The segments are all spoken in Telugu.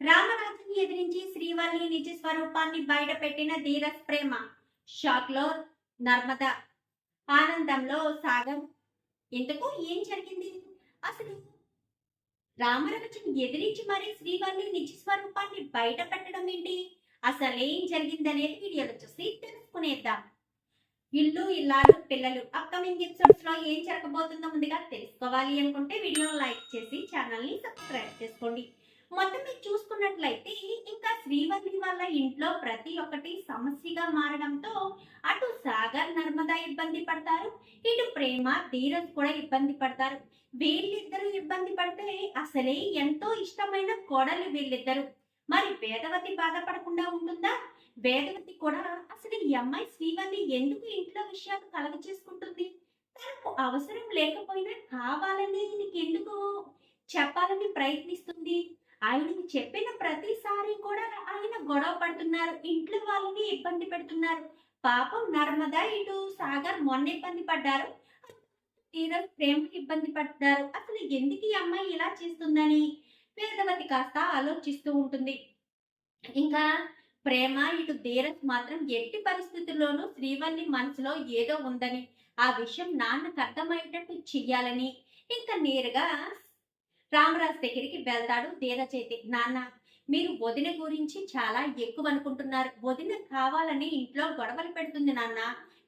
రామరాజుని ఎదిరించి శ్రీవల్లి నిజ స్వరూపాన్ని బయట పెట్టిన ధీరస్ ప్రేమ. షాక్లో నర్మద ఆనందంలో సాగం ఇంతకు ఏం జరిగింది? అసలు రామరాజుని ఎదిరించి మరి శ్రీవల్లి నిజ స్వరూపాన్ని బయట పెట్టడం ఏంటి? అసలు ఏం జరిగిందనేది వీడియోలో చూసి తెలుసుకునేద్దాం. ఇల్లు ఇల్లాలు పిల్లలు అప్కమింగ్ ఎపిసోడ్స్లో ఏం జరగబోతుందో ముందుగా తెలుసుకోవాలి అనుకుంటే వీడియో లైక్ చేసి ఛానల్ని సబ్స్క్రైబ్ చేసుకోండి. మొత్తం మీరు చూసుకున్నట్లయితే ఇంకా శ్రీవల్లి వాళ్ళ ఇంట్లో ప్రతి ఒక్కటి సమస్యగా మారడంతో అటు సాగర్ నర్మదా ఇబ్బంది పడతారు. ఇటు ప్రేమ ధీరజ్ కూడా ఇబ్బంది పడతారు. వీళ్ళిద్దరూ ఇబ్బంది పడితే అసలే ఎంతో ఇష్టమైన కోడలు వీళ్ళిద్దరు. మరి వేదవతి బాధపడకుండా ఉంటుందా? వేదవతి కూడా అసలు ఈ అమ్మాయి శ్రీవల్లి ఎందుకు ఇంట్లో విషయాలు కలగ చేసుకుంటుంది తనకు అవసరం లేకపోయినా కావాలని ఎందుకు చెప్పాలని ప్రయత్నిస్తుంది? ఆయన చెప్పిన ప్రతిసారి కూడా ఆయన గొడవ పడుతున్నారు. ఇంట్లో వాళ్ళని ఇబ్బంది పెడుతున్నారు. పాపం నర్మదా ఇటు సాగర్ మొన్న ఇబ్బంది పడ్డారు. ఈరోజు ప్రేమకి ఇబ్బంది పడ్డారు. అసలు ఎందుకు ఈ అమ్మాయి ఇలా చేస్తుందని వేదవతి కాస్త ఆలోచిస్తూ ఉంటుంది. ఇంకా ప్రేమ ఇటు ధీరజ్ మాత్రం ఎట్టి పరిస్థితుల్లోనూ శ్రీవల్లి మనసులో ఏదో ఉందని ఆ విషయం నాన్నకు అర్థమయ్యేటట్టు చెయ్యాలని ఇంకా నేరుగా రామరాజ్ దగ్గరికి వెళ్తాడు ధీరజ్ నాన్న మీరు వదిన గురించి చాలా ఎక్కువ అనుకుంటున్నారు. వదిన కావాలని ఇంట్లో గొడవలు పెడుతుంది నాన్న.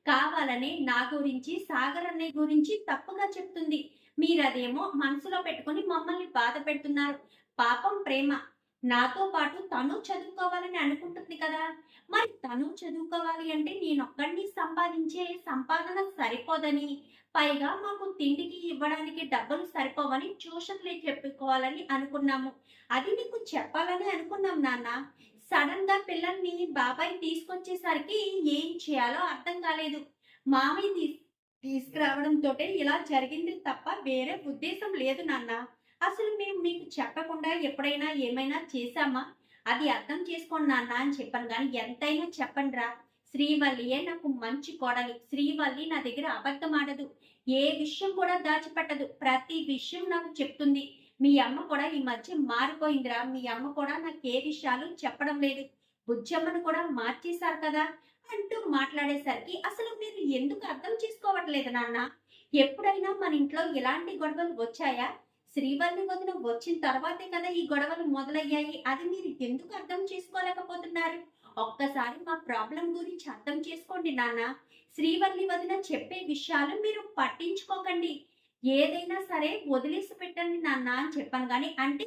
కావాలని నా గురించి సాగర్ అనే గురించి తప్పుగా చెప్తుంది. మీరు అదేమో మనసులో పెట్టుకొని మమ్మల్ని బాధ పెడుతున్నారు. పాపం ప్రేమ. నాతో పాటు తను చదువుకోవాలని అనుకుంటుంది కదా. మరి తను చదువుకోవాలి అంటే నేను ఒక్కడిని సంపాదించే సంపాదన సరిపోదని పైగా మాకు తిండికి ఇవ్వడానికి డబ్బులు సరిపోవని ట్యూషన్లే చెప్పుకోవాలని అనుకున్నాము. అది నీకు చెప్పాలని అనుకున్నాం నాన్న. సడన్గా పిల్లల్ని బాబాయ్ తీసుకొచ్చేసరికి ఏం చేయాలో అర్థం కాలేదు. మామయ్య తీసుకురావడంతో ఇలా జరిగింది తప్ప వేరే ఉద్దేశం లేదు నాన్న. అసలు మేము మీకు చెప్పకుండా ఎప్పుడైనా ఏమైనా చేశామా? అది అర్థం చేసుకోండి నాన్న అని చెప్పాను. కానీ ఎంతైనా చెప్పండి రా. శ్రీవల్లియే నాకు మంచి కోడలి. శ్రీవల్లి నా దగ్గర అబద్ధం ఆడదు. ఏ విషయం కూడా దాచిపెట్టదు. ప్రతి విషయం నాకు చెప్తుంది. మీ అమ్మ కూడా ఈ మధ్య మారిపోయిందిరా మీ అమ్మ కూడా నాకు ఏ విషయాలు చెప్పడం లేదు. బుజ్జమ్మను కూడా మార్చేశారు కదా అంటూ మాట్లాడేసరికి అసలు మీరు ఎందుకు అర్థం చేసుకోవట్లేదు నాన్న? ఎప్పుడైనా మన ఇంట్లో ఇలాంటి గొడవలు వచ్చాయా? శ్రీవల్లి వదిన వచ్చిన తర్వాతే కదా ఈ గొడవలు మొదలయ్యాయి. అది మీరు ఎందుకు అర్థం చేసుకోలేకపోతున్నారు? ఒక్కసారి మా ప్రాబ్లం గురించి అర్థం చేసుకోండి నాన్న. శ్రీవల్లి వదిన చెప్పే విషయాలు మీరు పట్టించుకోకండి. ఏదైనా సరే వదిలేసి పెట్టండి నాన్న అని చెప్పాను కానీ అంటే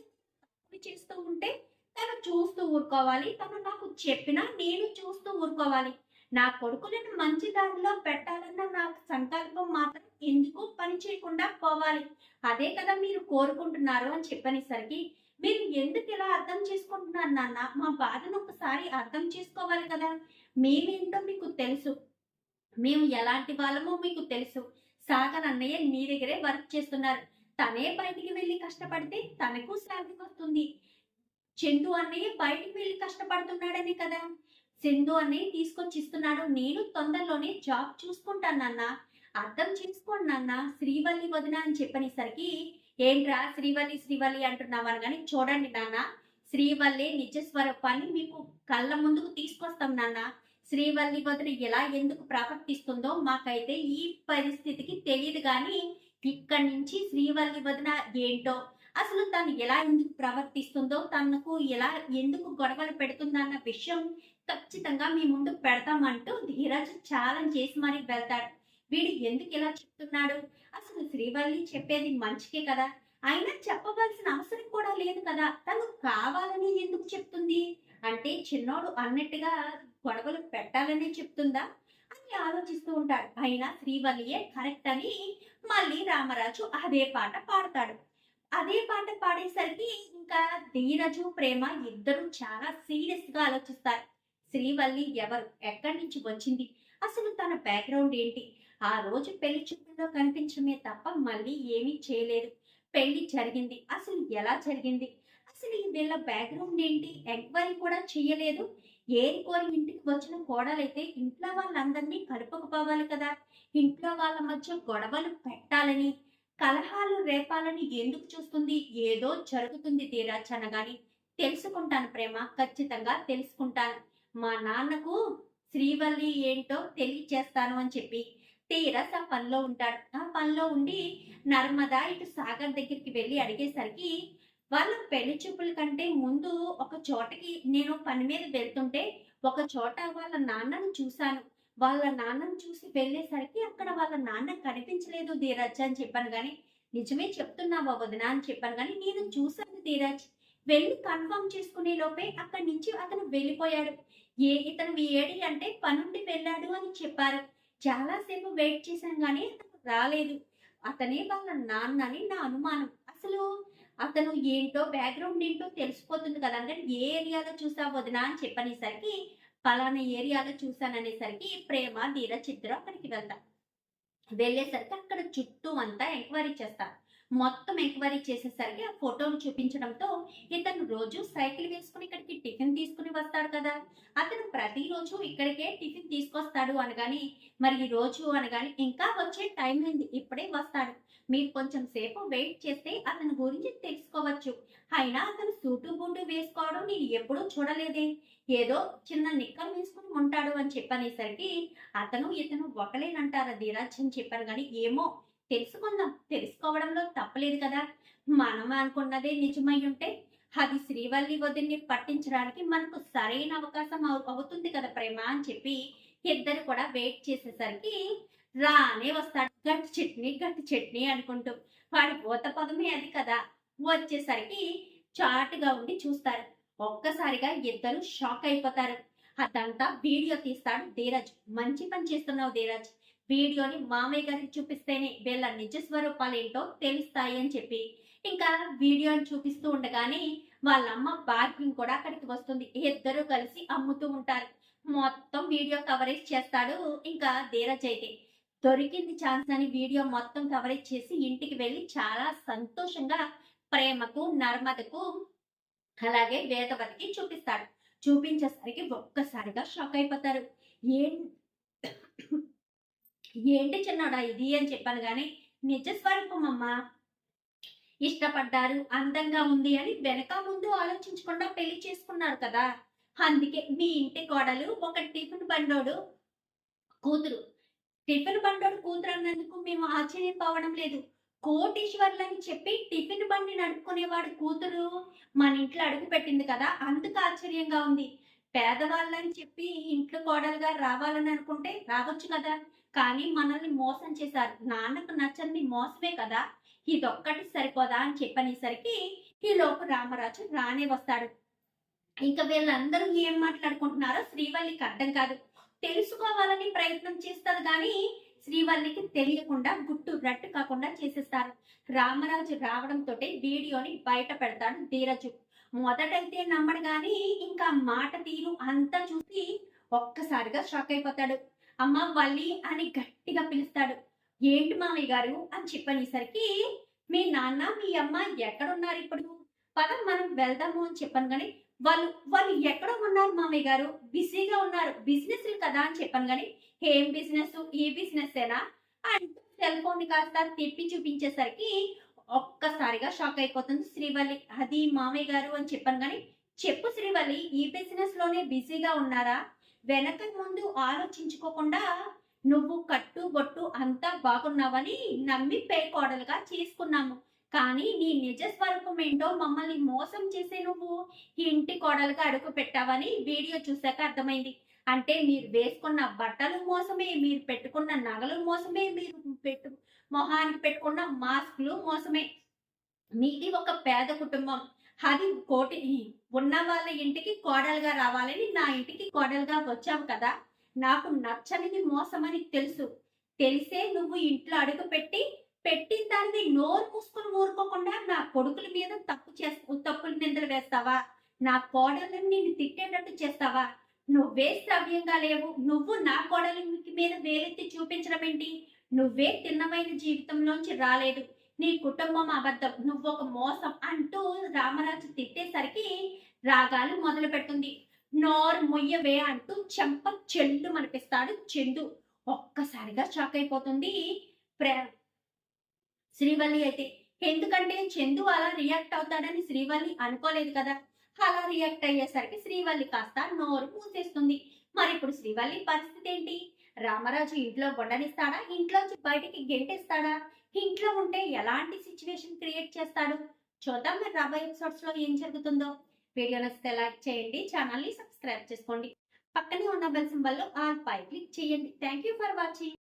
చేస్తూ ఉంటే తను చూస్తూ ఊరుకోవాలి. తను నాకు చెప్పినా నేను చూస్తూ ఊరుకోవాలి. నా కొడుకులను మంచి దారిలో పెట్టాలన్న నా సంకల్పం మాత్రం ఎందుకు పని చేయకుండా పోవాలి? అదే కదా మీరు కోరుకుంటున్నారు అని చెప్పనేసరికి మీరు ఎందుకు ఇలా అర్థం చేసుకుంటున్నారు నాన్న? మా బాధను ఒకసారి అర్థం చేసుకోవాలి కదా. మేమేంటో మీకు తెలుసు. మేము ఎలాంటి వాళ్ళమో మీకు తెలుసు. సాగర్ అన్నయ్య నీ దగ్గరే వర్క్ చేస్తున్నారు. తనే బయటికి వెళ్ళి కష్టపడితే తనకు శాలరీ వస్తుంది. చందు అన్నయ్య బయటికి వెళ్ళి కష్టపడుతున్నాడని కదా. సింధు అని తీసుకొచ్చి ఇస్తున్నాడు నేను తొందరలోనే జాబ్ చూసుకుంటాను అర్థం చేసుకోండి నాన్న. శ్రీవల్లి వదిన అని చెప్పనేసరికి ఏంట్రా శ్రీవల్లి శ్రీవల్లి అంటున్నావారు కానీ చూడండి నాన్న. శ్రీవల్లి నిజ స్వరూపాన్ని మీకు కళ్ళ ముందుకు తీసుకొస్తాం నాన్న. శ్రీవల్లి వదిన ఎలా ఎందుకు ప్రవర్తిస్తుందో మాకైతే ఈ పరిస్థితికి తెలియదు కానీ ఇక్కడి నుంచి శ్రీవల్లి వదిన ఏంటో అసలు తను ఎలా ఎందుకు ప్రవర్తిస్తుందో తనకు ఎలా ఎందుకు గొడవలు పెడుతుందన్న విషయం ఖచ్చితంగా మీ ముందు పెడతామంటూ ధీరజ్ ఛాలెంజ్ చేసి మరి వెళ్తాడు. వీడు ఎందుకు ఇలా చెప్తున్నాడు? అసలు శ్రీవల్లి చెప్పేది మంచికే కదా. అయినా చెప్పవలసిన అవసరం కూడా లేదు కదా. తను కావాలని ఎందుకు చెప్తుంది? అంటే చిన్నోడు అన్నట్టుగా గొడవలు పెట్టాలని చెప్తుందా? అని ఆలోచిస్తూ ఉంటాడు. అయినా శ్రీవల్లియే కరెక్ట్ అని మళ్ళీ రామరాజు అదే పాట పాడతాడు. అదే పాట పాడేసరికి ఇంకా ధీరజు ప్రేమ ఇద్దరు చాలా సీరియస్గా ఆలోచిస్తారు. శ్రీవల్లి ఎవరు? ఎక్కడి నుంచి వచ్చింది? అసలు తన బ్యాక్గ్రౌండ్ ఏంటి? ఆ రోజు పెళ్ళి చూపుల్లో కనిపించడమే తప్ప మళ్ళీ ఏమీ చేయలేదు. పెళ్ళి జరిగింది. అసలు ఎలా జరిగింది? అసలు ఈ వీళ్ళ బ్యాక్గ్రౌండ్ ఏంటి? ఎంక్వైరీ కూడా చేయలేదు. ఏరి కోరి ఇంటికి వచ్చిన కోడలైతే ఇంట్లో వాళ్ళందరినీ కలుపుకుపోవాలి కదా. ఇంట్లో వాళ్ళ మధ్య గొడవలు పెట్టాలని కలహాలు రేపాలని ఎందుకు చూస్తుంది? ఏదో జరుగుతుంది తీరా చనగాని తెలుసుకుంటాను ప్రేమ ఖచ్చితంగా తెలుసుకుంటాను. మా నాన్నకు శ్రీవల్లి ఏంటో తెలియచేస్తాను అని చెప్పి తీరస్ ఆ పనిలో ఉంటాడు. ఆ పనిలో ఉండి నర్మద ఇటు సాగర్ దగ్గరికి వెళ్ళి అడిగేసరికి వాళ్ళ పెళ్ళి చూపుల కంటే ముందు ఒక చోటకి నేను పని మీద వెళ్తుంటే ఒక చోట వాళ్ళ నాన్నను చూశాను. వాళ్ళ నాన్నను చూసి వెళ్ళేసరికి అక్కడ వాళ్ళ నాన్న కనిపించలేదు ధీరజ్ అని చెప్పాను కానీ నిజమే చెప్తున్నావా వదిన అని చెప్పాను కానీ నేను చూశాను ధీరజ్. వెళ్ళి కన్ఫర్మ్ చేసుకునే లోపే అక్కడి నుంచి అతను వెళ్ళిపోయాడు. ఏ ఇతను ఏడి అంటే పనుండి వెళ్ళాడు అని చెప్పారు. చాలాసేపు వెయిట్ చేశాను కానీ అతను రాలేదు. అతనే వాళ్ళ నాన్న అని నా అనుమానం. అసలు అతను ఏంటో బ్యాక్గ్రౌండ్ ఏంటో తెలిసిపోతుంది కదా అంటే ఏ ఏరియాలో చూసా వదినా అని చెప్పనేసరికి పలానా ఏరియాలో చూసాననేసరికి ప్రేమ ధీర చిత్రం అక్కడికి వెళ్తా. వెళ్ళేసరికి అక్కడ చుట్టూ అంతా ఎంక్వైరీ చేస్తారు మొత్తం ఎంక్వైరీ చేసేసరికి ఆ ఫోటోను చూపించడంతో ఇతను రోజు సైకిల్ వేసుకుని ఇక్కడికి టిఫిన్ తీసుకుని వస్తాడు కదా. అతను ప్రతిరోజు ఇక్కడికే టిఫిన్ తీసుకొస్తాడు అనగాని మరి ఈ రోజు అనగాని ఇంకా వచ్చే టైం అయింది ఇప్పుడే వస్తాడు. మీరు కొంచెం సేపు వెయిట్ చేస్తే అతని గురించి తెలుసుకోవచ్చు. అయినా అతను సూటు బుండు వేసుకోవడం నేను ఎప్పుడూ చూడలేదే. ఏదో చిన్న నిక్కర్ వేసుకుని ఉంటాడు అని చెప్పనేసరికి అతను ఇతను ఒకలేనంటారా ధీరాజ్ అని చెప్పారు కానీ ఏమో తెలుసుకుందాం. తెలుసుకోవడంలో తప్పలేదు కదా. మనం అనుకున్నదే నిజమై ఉంటే అది శ్రీవల్లి వదిన్ని పట్టించడానికి మనకు సరైన అవకాశం అవుతుంది కదా ప్రేమ అని చెప్పి ఇద్దరు కూడా వెయిట్ చేసేసరికి రానే వస్తాడు. గట్టి చట్నీ గట్టి చట్నీ అనుకుంటూ వాడి పోత పదమే అది కదా. వచ్చేసరికి చాటుగా ఉండి చూస్తారు. ఒక్కసారిగా ఇద్దరు షాక్ అయిపోతారు. అదంతా వీడియో తీస్తాడు ధీరజ్. మంచి పని చేస్తున్నావు ధీరజ్. వీడియోని మామయ్య గారికి చూపిస్తేనే వీళ్ళ నిజ స్వరూపాలు ఏంటో తెలుస్తాయి అని చెప్పి. ఇంకా వీడియోని చూపిస్తూ ఉండగానే వాళ్ళ అమ్మ భాగ్యం కూడా అక్కడికి వస్తుంది. ఇద్దరు కలిసి అమ్ముతూ ఉంటారు. మొత్తం వీడియో కవరేజ్ చేస్తాడు ఇంకా ధీరజ్ అయితే. దొరికింది ఛాన్స్ అని వీడియో మొత్తం కవరేజ్ చేసి ఇంటికి వెళ్ళి చాలా సంతోషంగా ప్రేమకు నర్మదకు అలాగే వేదవతికి చూపిస్తాడు. చూపించేసరికి ఒక్కసారిగా షాక్ అయిపోతారు. ఏం ఏంటి చిన్నోడా ఇది అని చెప్పాను కానీ నిజ స్వరూపం అమ్మా. ఇష్టపడ్డారు అందంగా ఉంది అని వెనక ముందు ఆలోచించకుండా పెళ్ళి చేసుకున్నారు కదా. అందుకే మీ ఇంటి కోడలు ఒక టిఫిన్ బండోడు కూతురు టిఫిన్ బండోడు కూతురు అన్నందుకు మేము ఆశ్చర్యపోవడం లేదు. కోటీశ్వర్లని చెప్పి టిఫిన్ బండి నడుపుకునేవాడు కూతురు మన ఇంట్లో అడుగు పెట్టింది కదా అందుకు ఆశ్చర్యంగా ఉంది. పేదవాళ్ళని చెప్పి ఇంట్లో కోడలుగా రావాలని అనుకుంటే రావచ్చు కదా కానీ మనల్ని మోసం చేశారు. నాన్నకు నచ్చని మోసమే కదా ఇదొక్కటి సరిపోదా అని చెప్పనేసరికి ఈ రామరాజు రానే వస్తాడు. ఇంకా వీళ్ళందరూ ఏం మాట్లాడుకుంటున్నారో శ్రీవల్లికి అర్థం కాదు. తెలుసుకోవాలని ప్రయత్నం చేస్తారు కానీ శ్రీవల్లికి తెలియకుండా గుట్టు రట్టు కాకుండా చేసేస్తారు. రామరాజు రావడంతో వీడియోని బయట పెడతాడు ధీరజు. మొదటైతే నమ్మడు గాని ఇంకా మాట తీరు అంతా చూసి ఒక్కసారిగా షాక్ అయిపోతాడు. అమ్మ వల్లి అని గట్టిగా పిలుస్తాడు. ఏంటి మామయ్య గారు అని చెప్పనేసరికి మీ నాన్న మీ అమ్మ ఎక్కడున్నారు ఇప్పుడు? పదం మనం వెళ్దాము అని చెప్పాను కానీ వాళ్ళు వాళ్ళు ఎక్కడ ఉన్నారు మామయ్య గారు. బిజీగా ఉన్నారు. బిజినెస్ కదా అని చెప్పాను కానీ ఏం బిజినెస్? ఈ బిజినెస్ ఏనా అంటూ సెల్ ఫోన్ కాస్త తిప్పి చూపించేసరికి ఒక్కసారిగా షాక్ అయిపోతుంది శ్రీవల్లి. అది మామయ్య గారు అని చెప్పాను కానీ చెప్పు శ్రీవల్లి ఈ బిజినెస్లోనే బిజీగా ఉన్నారా? వెనక ముందు ఆలోచించుకోకుండా నువ్వు కట్టు బొట్టు అంతా బాగున్నావని నమ్మి పే కోడలుగా చేసుకున్నాము. కానీ నీ నిజ స్వరూపం ఏంటో మమ్మల్ని మోసం చేసే నువ్వు ఇంటి కోడలుగా అడుగు పెట్టావని వీడియో చూశాక అర్థమైంది. అంటే మీరు వేసుకున్న బట్టలు మోసమే మీరు పెట్టుకున్న నగలు మోసమే మీరు పెట్టు మొహానికి పెట్టుకున్న మాస్కులు మోసమే. మీది ఒక పేద కుటుంబం. అది కోటి ఉన్న వాళ్ళ ఇంటికి కోడలుగా రావాలని నా ఇంటికి కోడలుగా వచ్చావు కదా. నాకు నచ్చనిది మోసమని తెలుసు. తెలిసే నువ్వు ఇంట్లో అడుగు పెట్టి పెట్టిన దాన్ని నోరు ఊరుకోకుండా నా కొడుకుల మీద తప్పు చేస్తా తప్పులు నిందలు వేస్తావా? నా కోడలను నేను తిట్టేటట్టు చేస్తావా? నువ్వే శ్రవ్యంగా లేవు. నువ్వు నా కోడల మీద వేలెత్తి చూపించడం ఏంటి? నువ్వే తిన్నమైన జీవితంలోంచి రాలేదు. నీ కుటుంబం అబద్ధం. నువ్వు ఒక మోసం అంటూ రామరాజు తిట్టేసరికి రాగాలు మొదలు పెడుతుంది. నోరు మొయ్యవే అంటూ చెంప చెల్లు మనిపిస్తాడు చెండు ఒక్కసారిగా షాక్ అయిపోతుంది ప్రే శ్రీవల్లి అయితే. ఎందుకంటే చందు అలా రియాక్ట్ అవుతాడని శ్రీవల్లి అనుకోలేదు కదా. అలా రియాక్ట్ అయ్యేసరికి శ్రీవల్లి కాస్త నోరు మూసేస్తుంది. మరి ఇప్పుడు శ్రీవల్లి పరిస్థితి ఏంటి? రామరాజు ఇంట్లో ఉండనిస్తాడా ఇంట్లోంచి బయటికి గెంటేస్తాడా? ఇంట్లో ఉంటే ఎలాంటి సిచ్యువేషన్ క్రియేట్ చేస్తాడు? చూద్దాం మరి రాబోయే ఎపిసోడ్స్లో ఏం జరుగుతుందో. వీడియో నచ్చితే లైక్ చేయండి ఛానల్ని సబ్స్క్రైబ్ చేసుకోండి. పక్కనే ఉన్న బెల్ సింబల్లో ఆల్ పై క్లిక్ చేయండి. Thank you for watching.